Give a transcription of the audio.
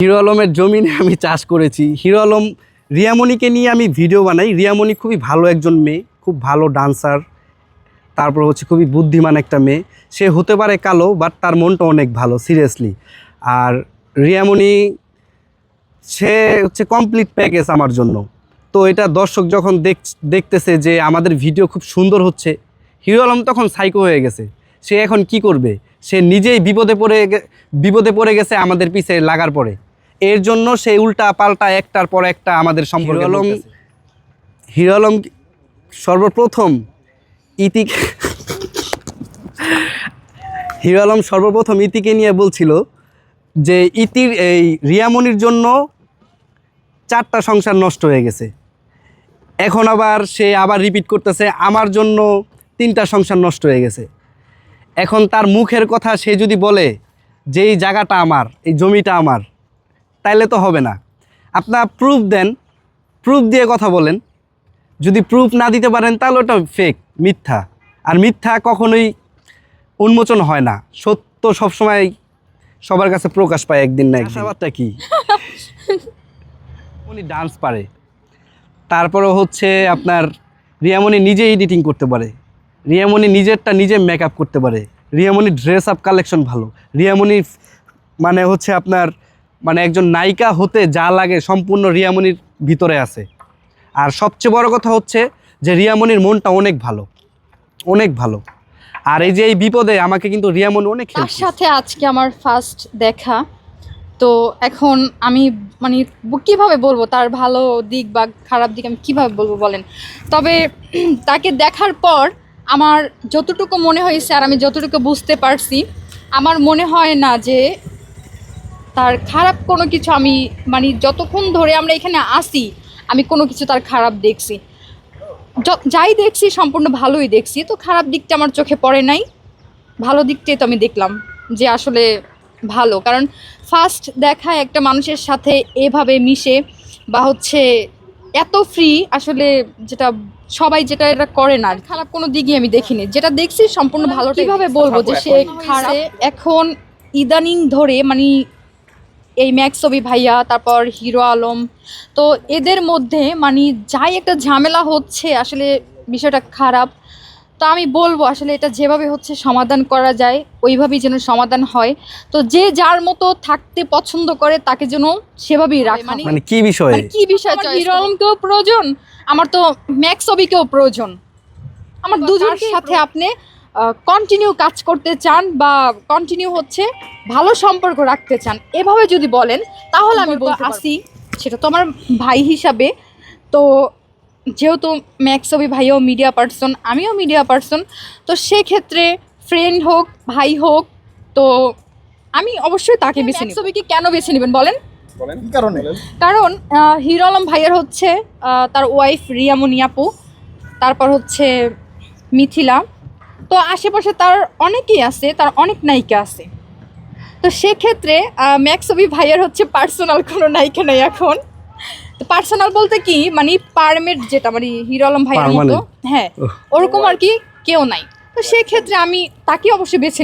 Hero আলমের জমিনে আমি চাষ করেছি। হিরো আলম, রিয়ামণিকে নিয়ে আমি ভিডিও বানাই। রিয়ামণি খুবই ভালো একজন মেয়ে, খুব ভালো ডান্সার, তারপর হচ্ছে খুবই বুদ্ধিমান একটা মেয়ে। সে হতে পারে কালো বাট তার মনটা অনেক ভালো সিরিয়াসলি আর রিয়ামণি, সে হচ্ছে কমপ্লিট প্যাকেজ আমার জন্য। তো এটা দর্শক যখন দেখ, দেখতেছে যে আমাদের ভিডিও খুব সুন্দর হচ্ছে, হিরো আলম তখন সাইকো হয়ে গেছে। সে এখন কি করবে? সে নিজেই বিপদে পড়ে বিপদে পড়ে গেছে আমাদের পিছে লাগার পরে। এর জন্য সে উল্টা পাল্টা একটার পর একটা আমাদের সম্পর্ক আলম- হিরো আলম সর্বপ্রথম ইতি হিরো আলম সর্বপ্রথম ইতিকে নিয়ে বলছিল যে ইতির এই রিয়ামনির জন্য চারটা সংসার নষ্ট হয়ে গেছে। এখন আবার সে আবার রিপিট করতেছে আমার জন্য তিনটা সংসার নষ্ট হয়ে গেছে। এখন তার মুখের কথা সে যদি বলে যে এই জায়গাটা আমার এই জমিটা আমার তাইলে তো হবে না। আপনার প্রুফ দেন প্রুফ দিয়ে কথা বলেন। যদি প্রুফ না দিতে পারেন তাহলে ওটা ফেক মিথ্যা। আর মিথ্যা কখনোই উন্মোচন হয় না। সত্য সবসময় সবার কাছে প্রকাশ পায় একদিন না ব্যাপারটা কি? উনি ডান্স পারে। তারপরে হচ্ছে আপনার রিয়ামণি নিজে এডিটিং করতে পারে। রিয়ামণি নিজেরটা নিজে মেকআপ করতে পারে। রিয়ামণি ড্রেস আপ কালেকশন ভালো। রিয়ামণি মানে হচ্ছে আপনার মানে একজন নায়িকা হতে যা লাগে সম্পূর্ণ রিয়ামণির ভিতরে আছে। আর সবচেয়ে বড় কথা হচ্ছে যে রিয়ামণির মনটা অনেক ভালো অনেক ভালো। আর এই যে এই বিপদে আমাকে কিন্তু রিয়ামণি অনেক তার সাথে আজকে আমার ফার্স্ট দেখা। তো এখন আমি মানে কীভাবে বলব তার ভালো দিক বা খারাপ দিক আমি কীভাবে বলব বলেন? তবে তাকে দেখার পর আমার যতটুকু মনে হয়েছে আর আমি যতটুকু বুঝতে পারছি আমার মনে হয় না যে তার খারাপ কোনো কিছু আমি মানে যতক্ষণ ধরে আমরা এখানে আসি আমি কোনো কিছু তার খারাপ দেখছি। য- যাই দেখছি সম্পূর্ণ ভালোই দেখছি তো খারাপ দিকটা আমার চোখে পড়ে নাই। ভালো দিকটাই তো আমি দেখলাম যে আসলে ভালো কারণ ফার্স্ট দেখা একটা মানুষের সাথে এভাবে মিশে বা হচ্ছে এত ফ্রি আসলে যেটা সবাই যেটা এটা করে না খারাপ কোনো দিকই আমি দেখিনি। যেটা দেখছি সম্পূর্ণ ভালো কীভাবে বলব যে সে খারাপ? এখন ইদানিং ধরে মানে এই ম্যাক্স ছবি ভাইয়া তারপর হিরো আলম। তো এদের মধ্যে মানে যাই একটা ঝামেলা হচ্ছে আসলে বিষয়টা খারাপ। তো আমি বলব আসলে এটা যেভাবে হচ্ছে সমাধান করা যায় ওইভাবেই যেন সমাধান হয়। তো যে যার মতো থাকতে পছন্দ করে তাকে যেন সেভাবেই রাখে মানে মানে কি বিষয়? মানে কি বিষয় হিরো আলমকেও প্রয়োজন আমার তো ম্যাক্স ছবিকেও প্রয়োজন। আমার দুজনের সাথে আপনি কন্টিনিউ কাজ করতে চান বা কন্টিনিউ হচ্ছে ভালো সম্পর্ক রাখতে চান এভাবে যদি বলেন তাহলে আমি বলতে আসি। সেটা তো আমার ভাই হিসাবে। তো যেহেতু ম্যাক্সবি ভাইও মিডিয়া পার্সন আমিও মিডিয়া পার্সন তো সেক্ষেত্রে ফ্রেন্ড হোক ভাই হোক তো আমি অবশ্যই তাকে বেছে নিব। ছবিকে কেন বেছে নেবেন বলেন? কারণে? হিরো আলম ভাইয়ের হচ্ছে তার ওয়াইফ রিয়ামনি আপু তারপর হচ্ছে মিথিলা। তো আশেপাশে তার অনেকেই আছে তার অনেক নায়িকা আছে। তো সেক্ষেত্রে ম্যাক্সবি ভাইয়ার হচ্ছে পার্সোনাল কোনো নায়িকা নাই এখন। পার্সোনাল বলতে কি মানে পারমেট যেটা মানে হিরো আলম ভাইয়ের মতো হ্যাঁ ওরকম আর কি কেউ নাই। তো সেক্ষেত্রে আমি তাকে অবশ্যই বেছে